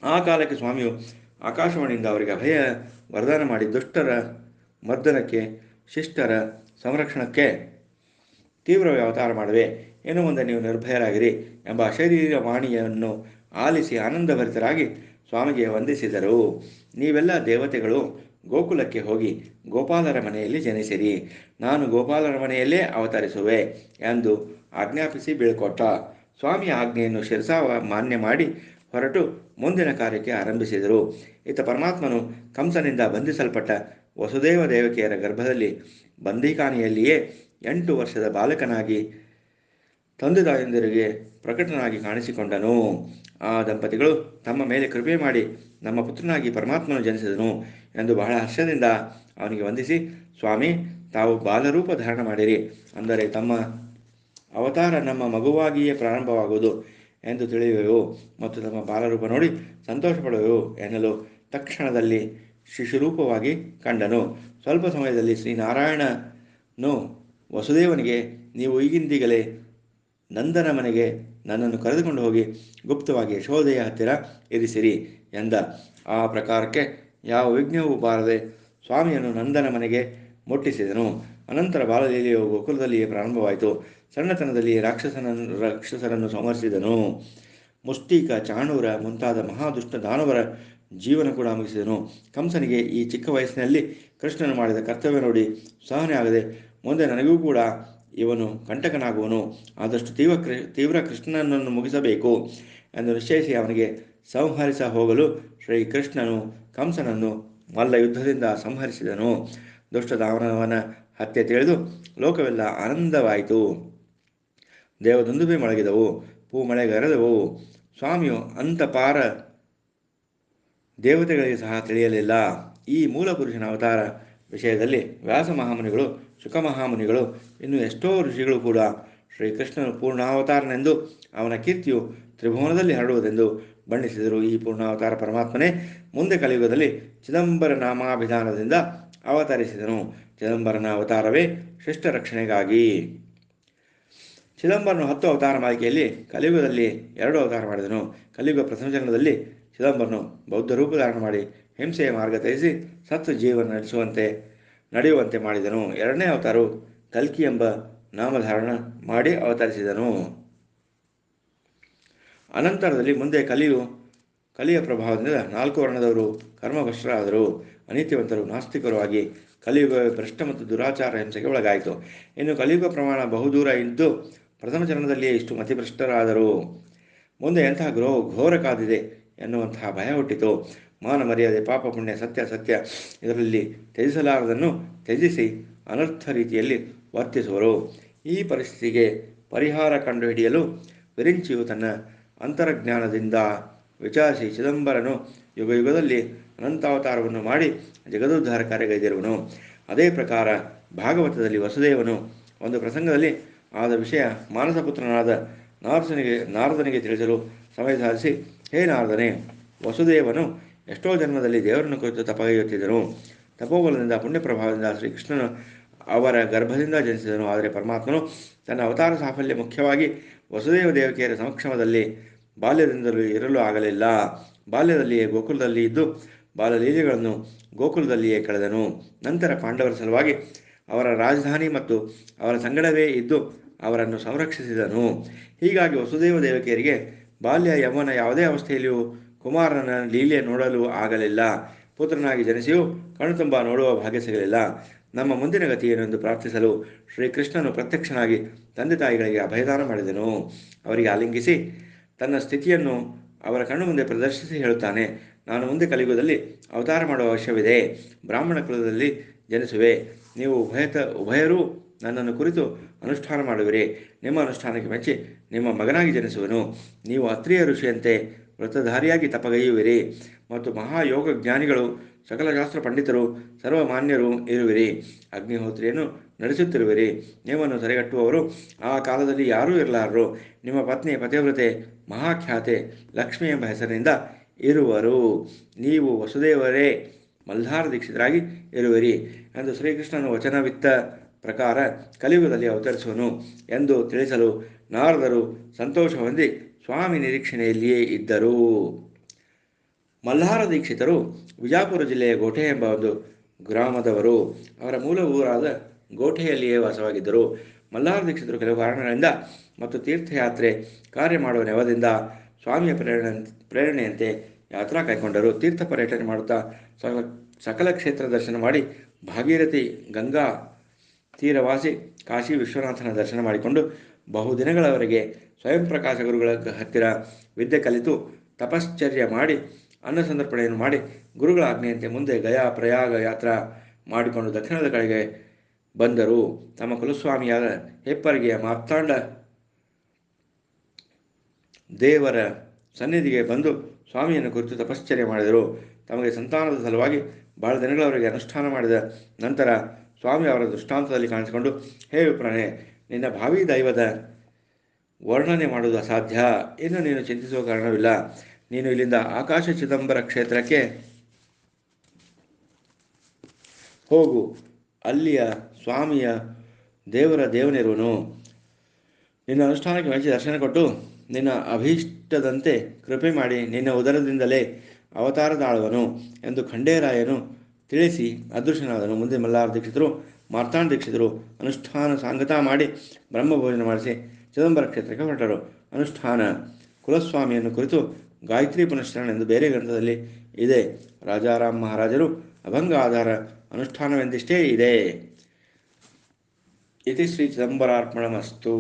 ಆ ಕಾಲಕ್ಕೆ ಸ್ವಾಮಿಯು ಆಕಾಶವಾಣಿಯಿಂದ ಅವರಿಗೆ ಅಭಯ ವರದಾನ ಮಾಡಿ ದುಷ್ಟರ ಮರ್ದನಕ್ಕೆ, ಶಿಷ್ಟರ ಸಂರಕ್ಷಣಕ್ಕೆ ತೀವ್ರ ಅವತಾರ ಮಾಡುವೆ. ಏನೋ ಮುಂದೆ ನೀವು ನಿರ್ಭಯರಾಗಿರಿ ಎಂಬ ಶರೀರ ವಾಣಿಯನ್ನು ಆಲಿಸಿ ಆನಂದಭರಿತರಾಗಿ ಸ್ವಾಮಿಗೆ ವಂದಿಸಿದರು. ನೀವೆಲ್ಲ ದೇವತೆಗಳು ಗೋಕುಲಕ್ಕೆ ಹೋಗಿ ಗೋಪಾಲರ ಮನೆಯಲ್ಲಿ ಜನಿಸಿರಿ. ನಾನು ಗೋಪಾಲರ ಮನೆಯಲ್ಲೇ ಅವತರಿಸುವೆ ಎಂದು ಆಜ್ಞಾಪಿಸಿ ಬೀಳ್ಕೊಟ್ಟ. ಸ್ವಾಮಿಯ ಆಜ್ಞೆಯನ್ನು ಶಿರಸಾ ಮಾನ್ಯ ಮಾಡಿ ಹೊರಟು ಮುಂದಿನ ಕಾರ್ಯಕ್ಕೆ ಆರಂಭಿಸಿದರು. ಈತ ಪರಮಾತ್ಮನು ಕಂಸನಿಂದ ಬಂಧಿಸಲ್ಪಟ್ಟ ವಸುದೇವ ದೇವಕಿಯರ ಗರ್ಭದಲ್ಲಿ ಬಂದೀಖಾನೆಯಲ್ಲಿಯೇ ಎಂಟು ವರ್ಷದ ಬಾಲಕನಾಗಿ ತಂದೆ ತಾಯಂದಿರಿಗೆ ಪ್ರಕಟನಾಗಿ ಕಾಣಿಸಿಕೊಂಡನು. ಆ ದಂಪತಿಗಳು ತಮ್ಮ ಮೇಲೆ ಕೃಪೆ ಮಾಡಿ ನಮ್ಮ ಪುತ್ರನಾಗಿ ಪರಮಾತ್ಮನು ಜನಿಸಿದನು ಎಂದು ಬಹಳ ಹರ್ಷದಿಂದ ಅವನಿಗೆ ವಂದಿಸಿ, ಸ್ವಾಮಿ, ತಾವು ಬಾಲರೂಪ ಧಾರಣ ಮಾಡಿರಿ. ಅಂದರೆ ತಮ್ಮ ಅವತಾರ ನಮ್ಮ ಮಗುವಾಗಿಯೇ ಪ್ರಾರಂಭವಾಗುವುದು ಎಂದು ತಿಳಿಯುವೆವು ಮತ್ತು ತಮ್ಮ ಬಾಲರೂಪ ನೋಡಿ ಸಂತೋಷ ಪಡುವೆವು ಎನ್ನಲು ತಕ್ಷಣದಲ್ಲಿ ಶಿಶುರೂಪವಾಗಿ ಕಂಡನು. ಸ್ವಲ್ಪ ಸಮಯದಲ್ಲಿ ಶ್ರೀನಾರಾಯಣನು ವಸುದೇವನಿಗೆ, ನೀವು ಈಗಿಂದೀಗಲೇ ನಂದನ ಮನೆಗೆ ನನ್ನನ್ನು ಕರೆದುಕೊಂಡು ಹೋಗಿ ಗುಪ್ತವಾಗಿ ಯಶೋಧೆಯ ಹತ್ತಿರ ಇರಿಸಿರಿ ಎಂದ. ಆ ಪ್ರಕಾರಕ್ಕೆ ಯಾವ ವಿಘ್ನವೂ ಬಾರದೆ ಸ್ವಾಮಿಯನ್ನು ನಂದನ ಮನೆಗೆ ಮುಟ್ಟಿಸಿದನು. ಅನಂತರ ಬಾಲಲೀಲೆಯು ಗೋಕುಲದಲ್ಲಿಯೇ ಪ್ರಾರಂಭವಾಯಿತು. ಸಣ್ಣತನದಲ್ಲಿ ರಾಕ್ಷಸನನ್ನು, ರಾಕ್ಷಸರನ್ನು ಸಂಹರಿಸಿದನು. ಮುಷ್ಟೀಕ ಚಾಣೂರ ಮುಂತಾದ ಮಹಾದುಷ್ಟ ದಾನವರ ಜೀವನ ಕೂಡ ಮುಗಿಸಿದನು. ಕಂಸನಿಗೆ ಈ ಚಿಕ್ಕ ವಯಸ್ಸಿನಲ್ಲಿ ಕೃಷ್ಣನು ಮಾಡಿದ ಕರ್ತವ್ಯ ನೋಡಿ ಸಹನೆ ಆಗದೆ ಮುಂದೆ ನನಗೂ ಕೂಡ ಇವನು ಕಂಟಕನಾಗುವನು. ಆದಷ್ಟು ತೀವ್ರ ತೀವ್ರ ಕೃಷ್ಣನನ್ನು ಮುಗಿಸಬೇಕು ಎಂದು ನಿಶ್ಚಯಿಸಿ ಅವನಿಗೆ ಸಂಹರಿಸ ಹೋಗಲು ಶ್ರೀಕೃಷ್ಣನು ಕಂಸನನ್ನು ಮಲ್ಲ ಯುದ್ಧದಿಂದ ಸಂಹರಿಸಿದನು. ದುಷ್ಟ ದಾವನವನ ಹತ್ಯೆ ತಿಳಿದು ಲೋಕವೆಲ್ಲ ಆನಂದವಾಯಿತು. ದೇವದೊಂದುಬೆ ಮೊಳಗಿದವು ಪೂ ಮಳೆಗರೆದವು ಸ್ವಾಮಿಯು ಅಂತಪಾರ ದೇವತೆಗಳಿಗೆ ಸಹ ತಿಳಿಯಲಿಲ್ಲ. ಈ ಮೂಲ ಪುರುಷನ ಅವತಾರ ವಿಷಯದಲ್ಲಿ ವ್ಯಾಸ ಮಹಾಮುನಿಗಳು ಶುಕ ಮಹಾಮುನಿಗಳು ಇನ್ನು ಎಷ್ಟೋ ಋಷಿಗಳು ಕೂಡ ಶ್ರೀಕೃಷ್ಣನು ಪೂರ್ಣಾವತಾರನೆಂದು ಅವನ ಕೀರ್ತಿಯು ತ್ರಿಭುವನದಲ್ಲಿ ಹರಡುವುದೆಂದು ಬಣ್ಣಿಸಿದರು. ಈ ಪೂರ್ಣಾವತಾರ ಪರಮಾತ್ಮನೇ ಮುಂದೆ ಕಲಿಯುಗದಲ್ಲಿ ಚಿದಂಬರ ನಾಮಾಭಿಧಾನದಿಂದ ಅವತರಿಸಿದನು. ಚಿದಂಬರನ ಅವತಾರವೇ ಶಿಷ್ಟ ರಕ್ಷಣೆಗಾಗಿ. ಚಿದಂಬರನು ಹತ್ತು ಅವತಾರ ಮಾಲಿಕೆಯಲ್ಲಿ ಕಲಿಯುಗದಲ್ಲಿ ಎರಡು ಅವತಾರ ಮಾಡಿದನು. ಕಲಿಯುಗ ಪ್ರಥಮ ಜನ್ಮದಲ್ಲಿ ಚಿದಂಬರನು ಬೌದ್ಧ ರೂಪ ಧಾರಣ ಮಾಡಿ ಹಿಂಸೆಯ ಮಾರ್ಗ ತ್ಯಜಿಸಿ ಸತ್ತು ಜೀವನ ನಡೆಸುವಂತೆ ನಡೆಯುವಂತೆ ಮಾಡಿದನು. ಎರಡನೇ ಅವತಾರವು ಕಲ್ಕಿ ಎಂಬ ನಾಮಧಾರಣ ಮಾಡಿ ಅವತರಿಸಿದನು. ಅನಂತರದಲ್ಲಿ ಮುಂದೆ ಕಲಿಯು, ಕಲಿಯ ಪ್ರಭಾವದಿಂದ ನಾಲ್ಕು ವರ್ಣದವರು ಕರ್ಮಭ್ರಷ್ಟರಾದರು. ಅನೀತಿವಂತರು ನಾಸ್ತಿಕರು ಆಗಿ ಕಲಿಯುಗ ಭ್ರಷ್ಟ ಮತ್ತು ದುರಾಚಾರ ಹಿಂಸೆಗೆ ಒಳಗಾಯಿತು. ಇನ್ನು ಕಲಿಯುಗ ಪ್ರಮಾಣ ಬಹುದೂರ ಇದ್ದು ಪ್ರಥಮ ಚರಣದಲ್ಲಿಯೇ ಇಷ್ಟು ಮತಿಭ್ರಷ್ಟರಾದರು. ಮುಂದೆ ಎಂತಹ ಗ್ರೋ ಘೋರ ಕಾದಿದೆ ಎನ್ನುವಂತಹ ಭಯ ಹುಟ್ಟಿತು. ಮಾನ ಮರ್ಯಾದೆ ಪಾಪ ಪುಣ್ಯ ಸತ್ಯ ಸತ್ಯ ಇದರಲ್ಲಿ ತ್ಯಜಿಸಲಾರದನ್ನು ತ್ಯಜಿಸಿ ಅನರ್ಥ ರೀತಿಯಲ್ಲಿ ವರ್ತಿಸುವರು. ಈ ಪರಿಸ್ಥಿತಿಗೆ ಪರಿಹಾರ ಕಂಡುಹಿಡಿಯಲು ವಿರಿಂಚಿಯು ತನ್ನ ಅಂತರಜ್ಞಾನದಿಂದ ವಿಚಾರಿಸಿ ಚಿದಂಬರನು ಯುಗ ಯುಗದಲ್ಲಿ ಅನಂತಾವತಾರವನ್ನು ಮಾಡಿ ಜಗದುದ್ಧಾರ ಕಾರ್ಯಗೈದಿರುವನು. ಅದೇ ಪ್ರಕಾರ ಭಾಗವತದಲ್ಲಿ ವಸುದೇವನು ಒಂದು ಪ್ರಸಂಗದಲ್ಲಿ ಆದ ವಿಷಯ ಮಾನಸಪುತ್ರನಾದ ನಾರದನಿಗೆ ನಾರದನಿಗೆ ತಿಳಿಸಲು ಸಮಯ ಸಾಧಿಸಿ, ಹೇ ನಾರದನೇ, ವಸುದೇವನು ಎಷ್ಟೋ ಜನ್ಮದಲ್ಲಿ ದೇವರನ್ನು ಕುರಿತು ತಪಗೈಯುತ್ತಿದ್ದನು ತಪೋಬಲದಿಂದ ಪುಣ್ಯ ಪ್ರಭಾವದಿಂದ ಶ್ರೀಕೃಷ್ಣನು ಅವರ ಗರ್ಭದಿಂದ ಜನಿಸಿದನು. ಆದರೆ ಪರಮಾತ್ಮನು ತನ್ನ ಅವತಾರ ಸಾಫಲ್ಯ ಮುಖ್ಯವಾಗಿ ವಸುದೇವ ದೇವಕಿಯರ ಸಮಕ್ಷಮದಲ್ಲಿ ಬಾಲ್ಯದಿಂದಲೂ ಇರಲು ಆಗಲಿಲ್ಲ. ಬಾಲ್ಯದಲ್ಲಿಯೇ ಗೋಕುಲದಲ್ಲಿ ಇದ್ದು ಬಾಲಲೀಲೆಗಳನ್ನು ಗೋಕುಲದಲ್ಲಿಯೇ ಕಳೆದನು. ನಂತರ ಪಾಂಡವರ ಸಲುವಾಗಿ ಅವರ ರಾಜಧಾನಿ ಮತ್ತು ಅವರ ಸಂಗಡವೇ ಇದ್ದು ಅವರನ್ನು ಸಂರಕ್ಷಿಸಿದನು. ಹೀಗಾಗಿ ವಸುದೇವ ದೇವಕಿಯರಿಗೆ ಬಾಲ್ಯ, ಯೌವನ ಯಾವುದೇ ಅವಸ್ಥೆಯಲ್ಲಿಯೂ ಕುಮಾರನ ಲೀಲೆ ನೋಡಲು ಆಗಲಿಲ್ಲ. ಪುತ್ರನಾಗಿ ಜನಿಸಿಯೂ ಕಣ್ಣುತುಂಬ ನೋಡುವ ಭಾಗ್ಯ ಸಿಗಲಿಲ್ಲ. ನಮ್ಮ ಮುಂದಿನ ಗತಿ ಎಂದು ಪ್ರಾರ್ಥಿಸಲು ಶ್ರೀಕೃಷ್ಣನು ಪ್ರತ್ಯಕ್ಷನಾಗಿ ತಂದೆ ತಾಯಿಗಳಿಗೆ ಅಭಯದಾನ ಮಾಡಿದನು. ಅವರಿಗೆ ಆಲಿಂಗಿಸಿ ತನ್ನ ಸ್ಥಿತಿಯನ್ನು ಅವರ ಕಣ್ಣು ಮುಂದೆ ಪ್ರದರ್ಶಿಸಿ ಹೇಳುತ್ತಾನೆ. ನಾನು ಮುಂದೆ ಕಲಿಯುಗದಲ್ಲಿ ಅವತಾರ ಮಾಡುವ ಅವಶ್ಯವಿದೆ. ಬ್ರಾಹ್ಮಣ ಕುಲದಲ್ಲಿ ಜನಿಸುವೆ. ನೀವು ಉಭಯತ, ಉಭಯರೂ ನನ್ನನ್ನು ಕುರಿತು ಅನುಷ್ಠಾನ ಮಾಡುವಿರಿ. ನಿಮ್ಮ ಅನುಷ್ಠಾನಕ್ಕೆ ಮೆಚ್ಚಿ ನಿಮ್ಮ ಮಗನಾಗಿ ಜನಿಸುವನು. ನೀವು ಅತ್ರಿಯ ಋಷಿಯಂತೆ ವ್ರತಧಾರಿಯಾಗಿ ತಪಗೈಯುವಿರಿ ಮತ್ತು ಮಹಾಯೋಗ ಜ್ಞಾನಿಗಳು ಸಕಲ ಶಾಸ್ತ್ರ ಪಂಡಿತರು, ಸರ್ವಮಾನ್ಯರು ಇರುವಿರಿ. ಅಗ್ನಿಹೋತ್ರಿಯನ್ನು ನಡೆಸುತ್ತಿರುವಿರಿ. ನಿಮ್ಮನ್ನು ಸರಿಗಟ್ಟುವವರು ಆ ಕಾಲದಲ್ಲಿ ಯಾರೂ ಇರಲಾರರು. ನಿಮ್ಮ ಪತ್ನಿ ಪತಿವ್ರತೆ ಮಹಾಖ್ಯಾತೆ. ಲಕ್ಷ್ಮಿ ಎಂಬ ಹೆಸರಿನಿಂದ ಇರುವರು. ನೀವು ವಸುದೇವರೇ, ಮಲ್ಹಾರ ದೀಕ್ಷಿತರಾಗಿ ಇರುವಿರಿ ಎಂದು ಶ್ರೀಕೃಷ್ಣನು ವಚನವಿತ್ತ ಪ್ರಕಾರ ಕಲಿಯುಗದಲ್ಲಿ ಅವತರಿಸುವನು ಎಂದು ತಿಳಿಸಲು ನಾರದರು ಸಂತೋಷ ಹೊಂದಿ ಸ್ವಾಮಿ ನಿರೀಕ್ಷಣೆಯಲ್ಲಿಯೇ ಇದ್ದರು. ಮಲ್ಹಾರ ದೀಕ್ಷಿತರು ವಿಜಾಪುರ ಜಿಲ್ಲೆಯ ಗೋಟೆ ಎಂಬ ಒಂದು ಗ್ರಾಮದವರು. ಅವರ ಮೂಲ ಊರಾದ ಗೋಟೆಯಲ್ಲಿಯೇ ವಾಸವಾಗಿದ್ದರು. ಮಲ್ಲಾರ ದೀಕ್ಷಿತರು ಕೆಲವು ಕಾರಣಗಳಿಂದ ಮತ್ತು ತೀರ್ಥಯಾತ್ರೆ ಕಾರ್ಯ ಮಾಡುವ ನೆವದಿಂದ ಸ್ವಾಮಿಯ ಪ್ರೇರಣೆ, ಪ್ರೇರಣೆಯಂತೆ ಯಾತ್ರಾ ಕೈಗೊಂಡರು. ತೀರ್ಥ ಪರ್ಯಟನೆ ಮಾಡುತ್ತಾ ಸಕಲ ಸಕಲ ಕ್ಷೇತ್ರ ದರ್ಶನ ಮಾಡಿ ಭಾಗೀರಥಿ ಗಂಗಾ ತೀರವಾಸಿ ಕಾಶಿ ವಿಶ್ವನಾಥನ ದರ್ಶನ ಮಾಡಿಕೊಂಡು ಬಹುದಿನಗಳವರೆಗೆ ಸ್ವಯಂ ಪ್ರಕಾಶ ಗುರುಗಳ ಹತ್ತಿರ ವಿದ್ಯೆ ಕಲಿತು ತಪಶ್ಚರ್ಯ ಮಾಡಿ ಅನ್ನ ಸಂದರ್ಪಣೆಯನ್ನು ಮಾಡಿ ಗುರುಗಳ ಆಜ್ಞೆಯಂತೆ ಮುಂದೆ ಗಯಾ ಪ್ರಯಾಗ ಯಾತ್ರಾ ಮಾಡಿಕೊಂಡು ದಕ್ಷಿಣದ ಕಡೆಗೆ ಬಂದರು. ತಮ್ಮ ಕುಲಸ್ವಾಮಿಯಾದ ಹೆಪ್ಪರಿಗೆಯ ಮಾರ್ತಾಂಡ ದೇವರ ಸನ್ನಿಧಿಗೆ ಬಂದು ಸ್ವಾಮಿಯನ್ನು ಕುರಿತು ತಪಶ್ಚರ್ಯ ಮಾಡಿದರು. ತಮಗೆ ಸಂತಾನದ ಸಲುವಾಗಿ ಬಹಳ ದಿನಗಳವರೆಗೆ ಅನುಷ್ಠಾನ ಮಾಡಿದ ನಂತರ ಸ್ವಾಮಿ ಅವರ ದೃಷ್ಟಾಂತದಲ್ಲಿ ಕಾಣಿಸಿಕೊಂಡು, ಹೇ ವಿಪ್ರನೇ ನಿನ್ನ ಭಾವಿ ದೈವದ ವರ್ಣನೆ ಮಾಡುವುದು ಅಸಾಧ್ಯ. ಇನ್ನು ನೀನು ಚಿಂತಿಸುವ ಕಾರಣವಿಲ್ಲ. ನೀನು ಇಲ್ಲಿಂದ ಆಕಾಶ ಚಿದಂಬರ ಕ್ಷೇತ್ರಕ್ಕೆ ಹೋಗು. ಅಲ್ಲಿಯ ಸ್ವಾಮಿಯ ದೇವರ ದೇವನಿರುವನು. ನಿನ್ನ ಅನುಷ್ಠಾನಕ್ಕೆ ಮೆಚ್ಚಿ ದರ್ಶನ ಕೊಟ್ಟು ನಿನ್ನ ಅಭೀಷ್ಟದಂತೆ ಕೃಪೆ ಮಾಡಿ ನಿನ್ನ ಉದರದಿಂದಲೇ ಅವತಾರದಾಳುವನು ಎಂದು ಖಂಡೇರಾಯನು ತಿಳಿಸಿ ಅದೃಶ್ಯನಾದನು ಮುಂದೆ ಮಲ್ಲಾರ ದೀಕ್ಷಿತರು ಮಾರ್ತಾಂಡ ದೀಕ್ಷಿತರು ಅನುಷ್ಠಾನ ಸಾಂಗತ ಮಾಡಿ ಬ್ರಹ್ಮಭೋಜನ ಮಾಡಿಸಿ ಚಿದಂಬರ ಕ್ಷೇತ್ರಕ್ಕೆ ಹೊರಟರು. ಅನುಷ್ಠಾನ ಕುಲಸ್ವಾಮಿಯನ್ನು ಕುರಿತು ಗಾಯತ್ರಿ ಪುನಶ್ಚರಣ ಎಂದು ಬೇರೆ ಗ್ರಂಥದಲ್ಲಿ ಇದೆ. ರಾಜಾರಾಮ್ ಮಹಾರಾಜರು ಅಭಂಗ ಆಧಾರ ಅನುಷ್ಠಾನವೆಂದಿಷ್ಟೇ ಇದೆ. ಇತಿ ಶ್ರೀ ಚಿದಂಬರಾರ್ಪಣಮಸ್ತು.